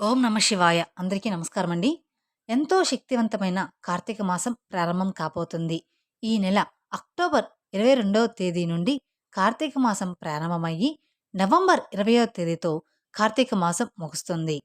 ఓం నమ శివాయ. అందరికీ నమస్కారం అండి ఎంతో శక్తివంతమైన కార్తీక మాసం ప్రారంభం కాబోతుంది. ఈ నెల అక్టోబర్ ఇరవై రెండవ తేదీ నుండి కార్తీక మాసం ప్రారంభమయ్యి నవంబర్ ఇరవయో తేదీతో కార్తీక మాసం ముగుస్తుంది.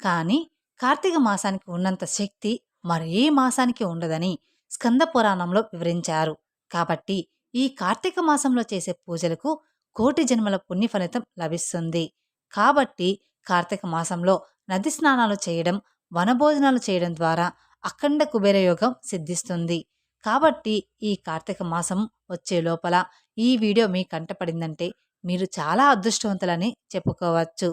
కానీ కార్తీక మాసానికి ఉన్నంత శక్తి మరే మాసానికి ఉండదని స్కంద పురాణంలో వివరించారు. కాబట్టి ఈ కార్తీక మాసంలో చేసే పూజలకు కోటి జన్మల పుణ్య ఫలితం లభిస్తుంది. కాబట్టి కార్తీక మాసంలో నది స్నానాలు చేయడం వనభోజనాలు చేయడం ద్వారా అఖండ కుబేర యోగం సిద్ధిస్తుంది. కాబట్టి ఈ కార్తీక మాసం వచ్చే లోపల ఈ వీడియో మీ కంటపడిందంటే మీరు చాలా అదృష్టవంతులని చెప్పుకోవచ్చు.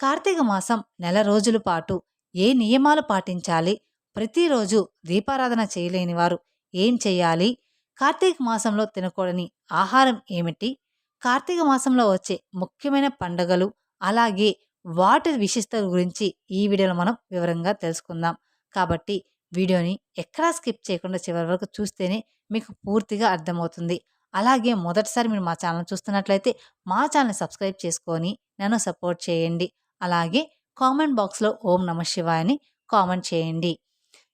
కార్తీక మాసం నెల రోజుల పాటు ఏ నియమాలు పాటించాలి? ప్రతిరోజు దీపారాధన చేయలేని వారు ఏం చేయాలి? కార్తీక మాసంలో తినకూడని ఆహారం ఏమిటి? కార్తీక మాసంలో వచ్చే ముఖ్యమైన పండుగలు అలాగే వాటి విశిష్టత గురించి ఈ వీడియోలో మనం వివరంగా తెలుసుకుందాం. కాబట్టి వీడియోని ఎక్కడా స్కిప్ చేయకుండా చివరి వరకు చూస్తేనే మీకు పూర్తిగా అర్థమవుతుంది. అలాగే మొదటిసారి మీరు మా ఛానల్ చూస్తున్నట్లయితే మా ఛానల్ సబ్స్క్రైబ్ చేసుకొని నన్ను సపోర్ట్ చేయండి. అలాగే కామెంట్ బాక్స్లో ఓం నమ శివాయని కామెంట్ చేయండి.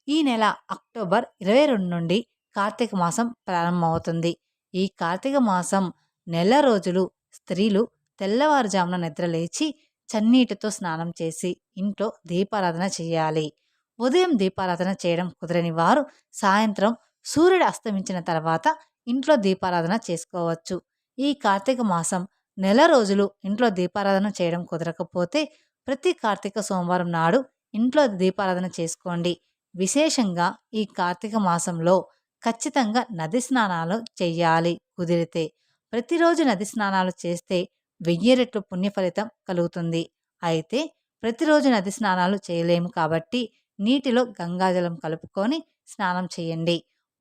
ఈ నెల అక్టోబర్ ఇరవై రెండు నుండి కార్తీక మాసం ప్రారంభమవుతుంది. ఈ కార్తీక మాసం నెల రోజులు స్త్రీలు తెల్లవారుజామున నిద్ర లేచి చన్నీటితో స్నానం చేసి ఇంట్లో దీపారాధన చేయాలి. ఉదయం దీపారాధన చేయడం కుదరని వారు సాయంత్రం సూర్యుడు అస్తమించిన తర్వాత ఇంట్లో దీపారాధన చేసుకోవచ్చు. ఈ కార్తీక మాసం నెల రోజులు ఇంట్లో దీపారాధన చేయడం కుదరకపోతే ప్రతి కార్తీక సోమవారం నాడు ఇంట్లో దీపారాధన చేసుకోండి. విశేషంగా ఈ కార్తీక మాసంలో ఖచ్చితంగా నది స్నానాలు చేయాలి. కుదిరితే ప్రతిరోజు నది స్నానాలు చేస్తే వెయ్యి రెట్లు పుణ్య ఫలితం కలుగుతుంది. అయితే ప్రతిరోజు నది స్నానాలు చేయలేము కాబట్టి నీటిలో గంగాజలం కలుపుకొని స్నానం చేయండి.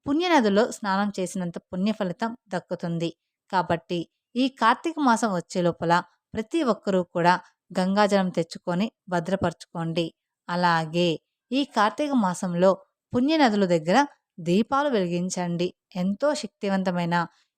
పుణ్యనదిలో స్నానం చేసినంత పుణ్య ఫలితం దక్కుతుంది. కాబట్టి ఈ కార్తీక మాసం వచ్చే లోపల ప్రతి ఒక్కరూ కూడా గంగాజలం తెచ్చుకొని భద్రపరచుకోండి. అలాగే ఈ కార్తీక మాసంలో పుణ్యనదుల దగ్గర దీపాలు వెలిగించండి. ఎంతో శక్తివంతమైన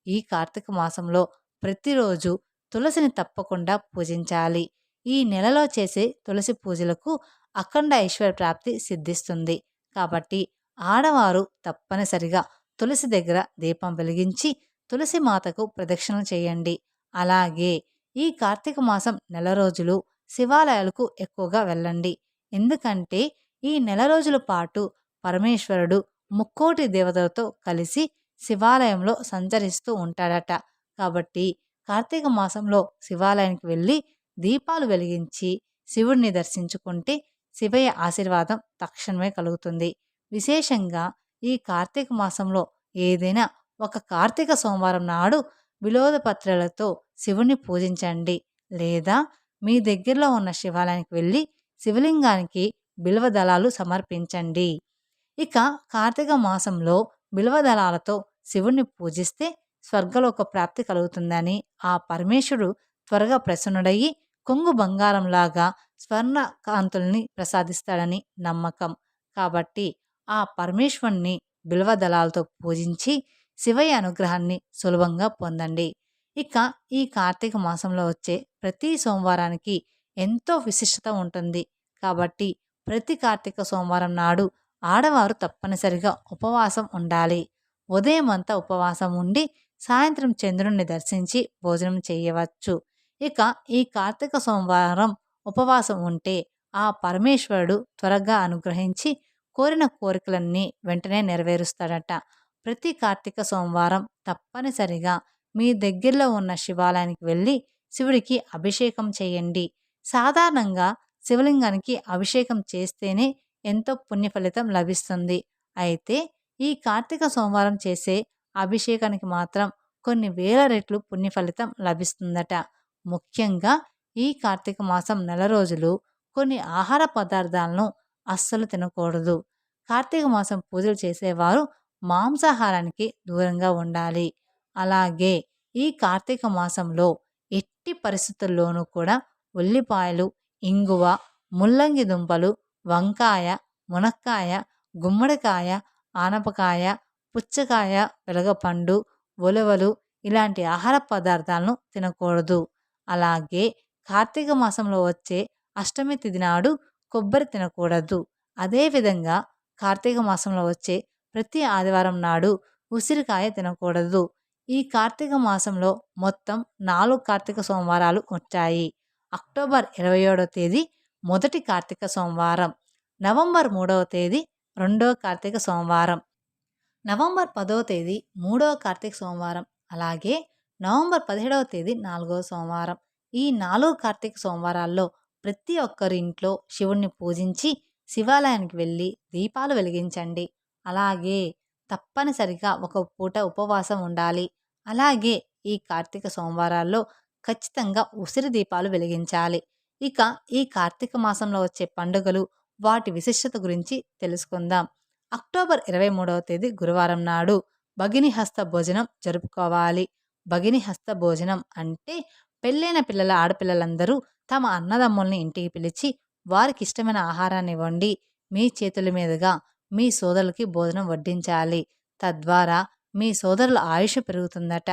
ఈ కార్తీక మాసంలో ప్రతిరోజు తులసిని తప్పకుండా పూజించాలి. ఈ నెలలో చేసే తులసి పూజలకు అఖండ ఐశ్వర్య ప్రాప్తి సిద్ధిస్తుంది. కాబట్టి ఆడవారు తప్పనిసరిగా తులసి దగ్గర దీపం వెలిగించి తులసి మాతకు ప్రదక్షిణలు చేయండి. అలాగే ఈ కార్తీక మాసం నెల రోజులు శివాలయాలకు ఎక్కువగా వెళ్ళండి. ఎందుకంటే ఈ నెల రోజుల పాటు పరమేశ్వరుడు ముక్కోటి దేవతలతో కలిసి శివాలయంలో సంచరిస్తూ ఉంటాడట. కాబట్టి కార్తీక మాసంలో శివాలయానికి వెళ్ళి దీపాలు వెలిగించి శివుడిని దర్శించుకుంటే శివయ్య ఆశీర్వాదం తక్షణమే కలుగుతుంది. విశేషంగా ఈ కార్తీక మాసంలో ఏదైనా ఒక కార్తీక సోమవారం నాడు విలోద పత్రాలతో శివుణ్ణి పూజించండి. లేదా మీ దగ్గరలో ఉన్న శివాలయానికి వెళ్ళి శివలింగానికి బిల్వ దళాలు సమర్పించండి. ఇక కార్తీక మాసంలో బిల్వ దళాలతో శివుణ్ణి పూజిస్తే స్వర్గలోక ప్రాప్తి కలుగుతుందని ఆ పరమేశ్వరుడు త్వరగా ప్రసన్నుడయ్యి కొంగు బంగారంలాగా స్వర్ణ కాంతుల్ని ప్రసాదిస్తాడని నమ్మకం. కాబట్టి ఆ పరమేశ్వరుణ్ణి బిల్వదళాలతో పూజించి శివయ్య అనుగ్రహాన్ని సులభంగా పొందండి. ఇక ఈ కార్తీక మాసంలో వచ్చే ప్రతి సోమవారానికి ఎంతో విశిష్టత ఉంటుంది. కాబట్టి ప్రతి కార్తీక సోమవారం నాడు ఆడవారు తప్పనిసరిగా ఉపవాసం ఉండాలి. ఉదయం అంతా ఉపవాసం ఉండి సాయంత్రం చంద్రుణ్ణి దర్శించి భోజనం చేయవచ్చు. ఇక ఈ కార్తీక సోమవారం ఉపవాసం ఉంటే ఆ పరమేశ్వరుడు త్వరగా అనుగ్రహించి కోరిన కోరికలన్నీ వెంటనే నెరవేరుస్తాడట. ప్రతి కార్తీక సోమవారం తప్పనిసరిగా మీ దగ్గరలో ఉన్న శివాలయానికి వెళ్ళి శివుడికి అభిషేకం చేయండి. సాధారణంగా శివలింగానికి అభిషేకం చేస్తేనే ఎంతో పుణ్య ఫలితం లభిస్తుంది. అయితే ఈ కార్తీక సోమవారం చేసే అభిషేకానికి మాత్రం కొన్ని వేల రెట్లు పుణ్య ఫలితం లభిస్తుందట. ముఖ్యంగా ఈ కార్తీక మాసం నెల రోజులు కొన్ని ఆహార పదార్థాలను అస్సలు తినకూడదు. కార్తీక మాసం పూజలు చేసేవారు మాంసాహారానికి దూరంగా ఉండాలి. అలాగే ఈ కార్తీక మాసంలో ఎట్టి పరిస్థితుల్లోనూ కూడా ఉల్లిపాయలు ఇంగువ ముల్లంగి దుంపలు వంకాయ మునక్కాయ గుమ్మడికాయ ఆనపకాయ పుచ్చకాయ వెలగపండు ఉలవలు ఇలాంటి ఆహార పదార్థాలను తినకూడదు. అలాగే కార్తీక మాసంలో వచ్చే అష్టమి తిథి నాడు కొబ్బరి తినకూడదు. అదేవిధంగా కార్తీక మాసంలో వచ్చే ప్రతి ఆదివారం నాడు ఉసిరికాయ తినకూడదు. ఈ కార్తీక మాసంలో మొత్తం నాలుగు కార్తీక సోమవారాలు వచ్చాయి. అక్టోబర్ ఇరవై ఏడవ తేదీ మొదటి కార్తీక సోమవారం. నవంబర్ మూడవ తేదీ రెండవ కార్తీక సోమవారం. నవంబర్ పదవ తేదీ మూడవ కార్తీక సోమవారం. అలాగే నవంబర్ పదిహేడవ తేదీ నాలుగవ సోమవారం. ఈ నాలుగు కార్తీక సోమవారాల్లో ప్రతి ఒక్కరి ఇంట్లో శివుణ్ణి పూజించి శివాలయానికి వెళ్ళి దీపాలు వెలిగించండి. అలాగే తప్పనిసరిగా ఒక పూట ఉపవాసం ఉండాలి. అలాగే ఈ కార్తీక సోమవారాల్లో ఖచ్చితంగా ఉసిరి దీపాలు వెలిగించాలి. ఇక ఈ కార్తీక మాసంలో వచ్చే పండుగలు వాటి విశిష్టత గురించి తెలుసుకుందాం. అక్టోబర్ ఇరవై మూడవ తేదీ గురువారం నాడు భగిని హస్త భోజనం జరుపుకోవాలి. భగిని హస్త భోజనం అంటే పెళ్ళైన పిల్లల ఆడపిల్లలందరూ తమ అన్నదమ్ముల్ని ఇంటికి పిలిచి వారికి ఇష్టమైన ఆహారాన్ని వండి మీ చేతుల మీదుగా మీ సోదరులకి భోజనం వడ్డించాలి. తద్వారా మీ సోదరుల ఆయుష్ పెరుగుతుందట.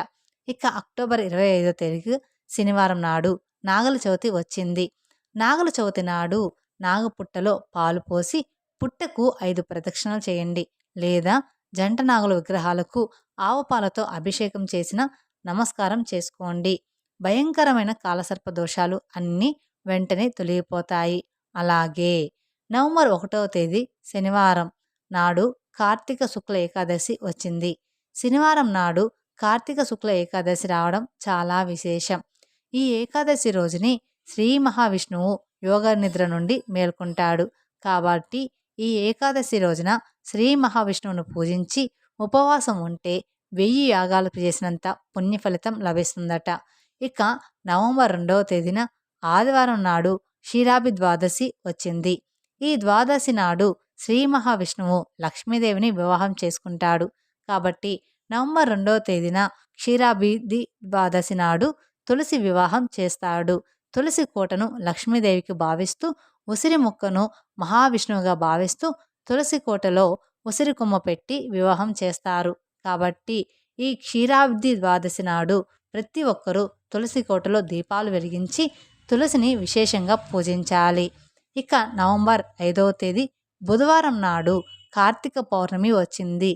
ఇక అక్టోబర్ ఇరవై ఐదో తేదీ శనివారం నాడు నాగల చవితి వచ్చింది. నాగల చవితి నాడు నాగపుట్టలో పాలు పోసి పుట్టకు ఐదు ప్రదక్షిణలు చేయండి. లేదా జంట నాగుల విగ్రహాలకు ఆవపాలతో అభిషేకం చేసిన నమస్కారం చేసుకోండి. భయంకరమైన కాలసర్ప దోషాలు అన్నీ వెంటనే తొలగిపోతాయి. అలాగే నవంబర్ ఒకటవ తేదీ శనివారం నాడు కార్తీక శుక్ల ఏకాదశి వచ్చింది. శనివారం నాడు కార్తీక శుక్ల ఏకాదశి రావడం చాలా విశేషం. ఈ ఏకాదశి రోజుని శ్రీ మహావిష్ణువు యోగ నిద్ర నుండి మేల్కొంటాడు. కాబట్టి ఈ ఏకాదశి రోజున శ్రీ మహావిష్ణువును పూజించి ఉపవాసం ఉంటే వెయ్యి యాగాలు చేసినంత పుణ్య ఫలితం లభిస్తుందట. ఇక నవంబర్ రెండవ తేదీన ఆదివారం నాడు క్షీరాభి ద్వాదశి వచ్చింది. ఈ ద్వాదశి నాడు శ్రీ మహావిష్ణువు లక్ష్మీదేవిని వివాహం చేసుకుంటాడు. కాబట్టి నవంబర్ రెండవ తేదీన క్షీరాభిధి ద్వాదశి నాడు తులసి వివాహం చేస్తాడు. తులసి కోటను లక్ష్మీదేవికి భావిస్తూ ఉసిరి ముక్కను మహావిష్ణువుగా భావిస్తూ తులసి కోటలో ఉసిరి కొమ్మ పెట్టి వివాహం చేస్తారు. కాబట్టి ఈ క్షీరాబ్ది ద్వాదశి నాడు ప్రతి ఒక్కరూ తులసి కోటలో దీపాలు వెలిగించి తులసిని విశేషంగా పూజించాలి. ఇక నవంబర్ ఐదవ తేదీ బుధవారం నాడు కార్తీక పౌర్ణమి వచ్చింది.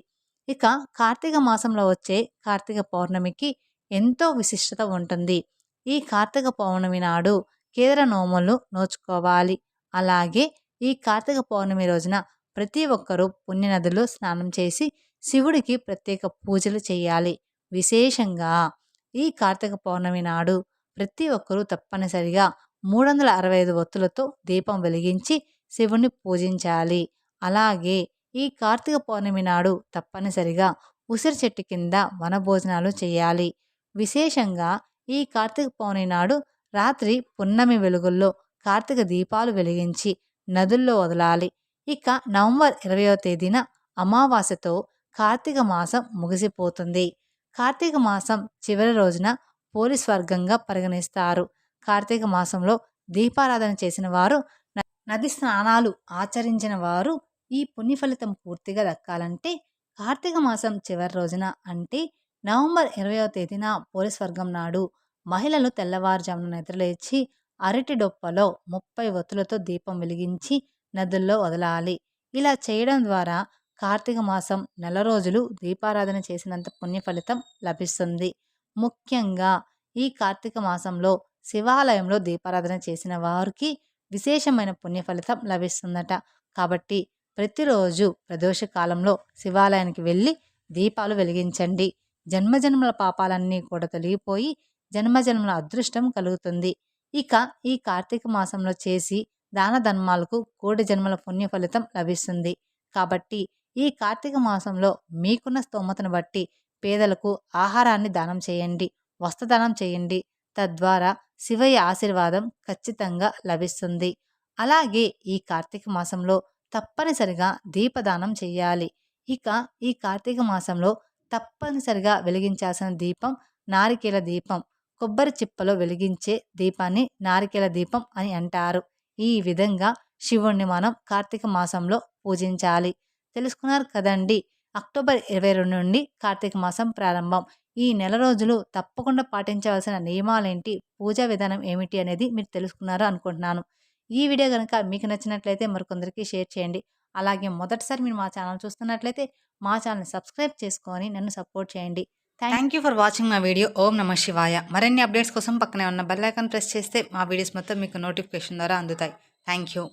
ఇక కార్తీక మాసంలో వచ్చే కార్తీక పౌర్ణమికి ఎంతో విశిష్టత ఉంటుంది. ఈ కార్తీక పౌర్ణమి నాడు కేదర నోములు నోచుకోవాలి. అలాగే ఈ కార్తీక పౌర్ణమి రోజున ప్రతి ఒక్కరూ పుణ్యనదులు స్నానం చేసి శివుడికి ప్రత్యేక పూజలు చేయాలి. విశేషంగా ఈ కార్తీక పౌర్ణమి నాడు ప్రతి ఒక్కరూ తప్పనిసరిగా మూడు వందల అరవై ఐదు ఒత్తులతో దీపం వెలిగించి శివుణ్ణి పూజించాలి. అలాగే ఈ కార్తీక పౌర్ణమి నాడు తప్పనిసరిగా ఉసిరి చెట్టు కింద వనభోజనాలు చేయాలి. విశేషంగా ఈ కార్తీక పౌర్ణమి నాడు రాత్రి పున్నమి వెలుగుల్లో కార్తీక దీపాలు వెలిగించి నదుల్లో వదలాలి. ఇక నవంబర్ ఇరవయో తేదీన అమావాస్యతో కార్తీక మాసం ముగిసిపోతుంది. కార్తీక మాసం చివరి రోజున పోలీస్ వర్గంగా పరిగణిస్తారు. కార్తీక మాసంలో దీపారాధన చేసిన వారు నది స్నానాలు ఆచరించిన వారు ఈ పుణ్య ఫలితం పూర్తిగా దక్కాలంటే కార్తీక మాసం చివరి రోజున అంటే నవంబర్ ఇరవయో తేదీన పోలీస్ వర్గం నాడు మహిళలు తెల్లవారుజామున నిద్రలేచి అరటి డొప్పలో ముప్పై ఒత్తులతో దీపం వెలిగించి నదుల్లో వదలాలి. ఇలా చేయడం ద్వారా కార్తీక మాసం నెల రోజులు దీపారాధన చేసినంత పుణ్య ఫలితం లభిస్తుంది. ముఖ్యంగా ఈ కార్తీక మాసంలో శివాలయంలో దీపారాధన చేసిన వారికి విశేషమైన పుణ్య ఫలితం లభిస్తుందట. కాబట్టి ప్రతిరోజు ప్రదోష కాలంలో శివాలయానికి వెళ్ళి దీపాలు వెలిగించండి. జన్మజన్మల పాపాలన్నీ కూడా తొలగిపోయి జన్మజన్మల అదృష్టం కలుగుతుంది. ఇక ఈ కార్తీక మాసంలో చేసి దాన ధర్మాలకు కోటి జన్మల పుణ్య ఫలితం లభిస్తుంది. కాబట్టి ఈ కార్తీక మాసంలో మీకున్న స్తోమతను బట్టి పేదలకు ఆహారాన్ని దానం చేయండి వస్త్రదానం చేయండి. తద్వారా శివయ్య ఆశీర్వాదం ఖచ్చితంగా లభిస్తుంది. అలాగే ఈ కార్తీక మాసంలో తప్పనిసరిగా దీపదానం చేయాలి. ఇక ఈ కార్తీక మాసంలో తప్పనిసరిగా వెలిగించాల్సిన దీపం నారికేల దీపం. కొబ్బరి చిప్పలో వెలిగించే దీపాన్ని నారికేల దీపం అని అంటారు. ఈ విధంగా శివుణ్ణి మనం కార్తీక మాసంలో పూజించాలి. తెలుసుకున్నారు కదండి? అక్టోబర్ ఇరవై రెండు నుండి కార్తీక మాసం ప్రారంభం. ఈ నెల రోజులు తప్పకుండా పాటించవలసిన నియమాలేంటి? పూజా విధానం ఏమిటి అనేది మీరు తెలుసుకున్నారు అనుకుంటున్నాను. ఈ వీడియో కనుక మీకు నచ్చినట్లయితే మరికొందరికి షేర్ చేయండి. అలాగే మొదటిసారి మీరు మా ఛానల్ చూస్తున్నట్లయితే మా ఛానల్ని సబ్స్క్రైబ్ చేసుకొని నన్ను సపోర్ట్ చేయండి. థ్యాంక్ యూ ఫర్ వాచింగ్ మా వీడియో ఓం నమ శివాయ మరిన్ని అప్డేట్స్ కోసం పక్కనే ఉన్న బెల్ ఐకాన్ ప్రెస్ చేస్తే మా వీడియోస్ మొత్తం మీకు నోటిఫికేషన్ ద్వారా అందుతాయి. Thank you